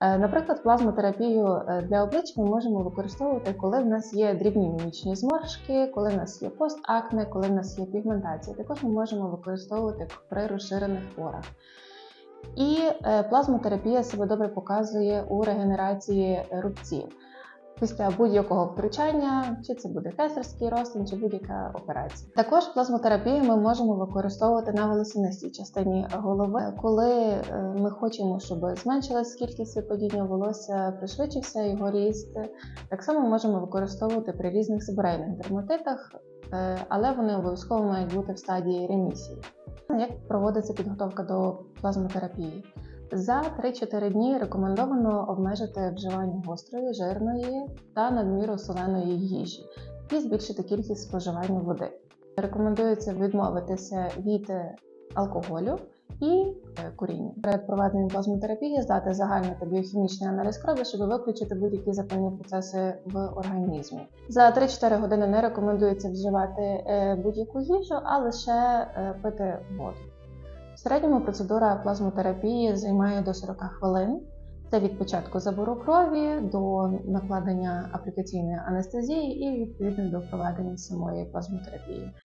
Е, Наприклад, плазмотерапію е, для обличчя ми можемо використовувати, коли в нас є дрібні мімічні зморшки, коли в нас є постакне, коли в нас є пігментація. Також ми можемо використовувати при розширених порах. І е, плазмотерапія себе добре показує у регенерації рубців після будь-якого втручання, чи це буде кесарський розтин, чи будь-яка операція. Також плазмотерапію ми можемо використовувати на волосинистій частині голови, коли е, ми хочемо, щоб зменшилась кількість випадіння волосся, пришвидшився його ріст. Так само можемо використовувати при різних себорейних дерматитах, е, але вони обов'язково мають бути в стадії ремісії. Як проводиться підготовка до плазмотерапії? За 3-4 дні рекомендовано обмежити вживання гострої, жирної та надміру соленої їжі і збільшити кількість споживання води. Рекомендується відмовитися від алкоголю і е, куріння. Перед проведенням плазмотерапії здати загальний та біохімічний аналіз крові, щоб виключити будь-які запальні процеси в організмі. За 3-4 години не рекомендується вживати е, будь-яку їжу, а лише е, пити воду. В середньому процедура плазмотерапії займає до 40 хвилин. Це від початку забору крові до накладення аплікаційної анестезії і відповідно до проведення самої плазмотерапії.